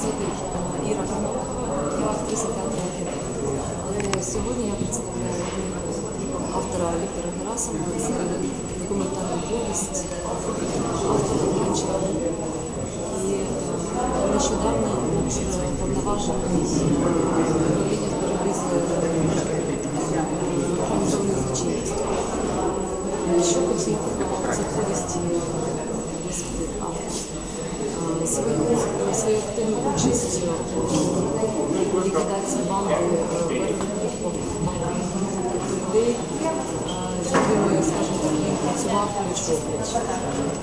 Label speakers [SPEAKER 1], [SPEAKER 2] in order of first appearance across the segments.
[SPEAKER 1] звати Іра Гринок, я актриса театру. Е, Сьогодні я представляю автора Віктора Герасимова, це документальна повість автора Ганча. І нещодавно повноважений управління боротьби з організованою злочинністю. Що хотів цій повісті автор? Е, Свою, свою активну участь у ліквідації банди е, людей, е, з якими, скажімо так, він працював пліч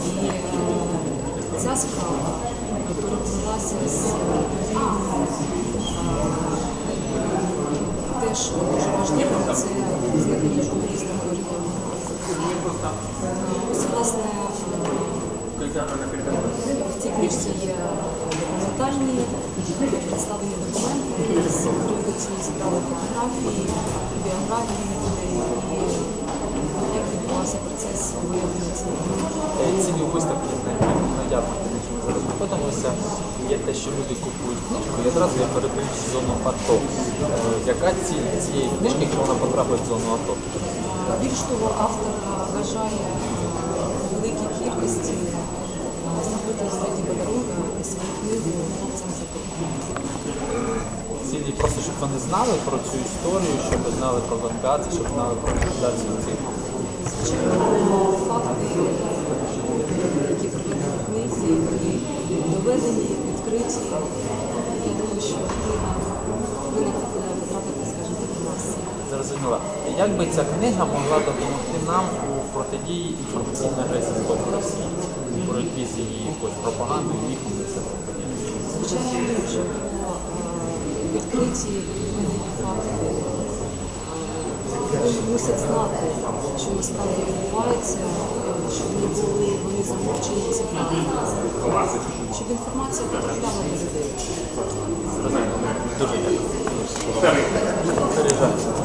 [SPEAKER 1] І е, ця справа переплилася з е, теж дуже важливим це зникнення журналістного регіону. Ось, власне, в цій книжці є документальні представлені документи з приводу справи фотографії, біографії людей і як відбувався процес виявлення цих документів.
[SPEAKER 2] Цілі виставки на ярмарку, де ми зараз знаходимося, є те, що люди купують книжку і одразу я передають в зону АТО. Е, Яка ціль цієї книжки, якщо вона потрапить в зону АТО?
[SPEAKER 1] Більш того, автор вважає у великій кількості
[SPEAKER 2] Цілі просто, щоб вони знали про цю історію, щоб знали про вентацію, щоб знали про ліквідацію цих.
[SPEAKER 1] Звичайно, факти, які проведені в книзі, вони доведені, відкриті. Я думаю, що повинна потрапити, скажімо у нас.
[SPEAKER 2] Зрозуміло. Як би ця книга могла допомогти нам у протидії інформаційної агресії з боку Росії, у боротьбі з її якоюсь пропагандою, і все таке?
[SPEAKER 1] Звичайно, дуже відкриті факти. Е, мусять знати, що насправді відбувається, е, щоб не були вони замовчені ці факти. Щоб інформація потрапляла до людей.
[SPEAKER 2] Дуже дякую.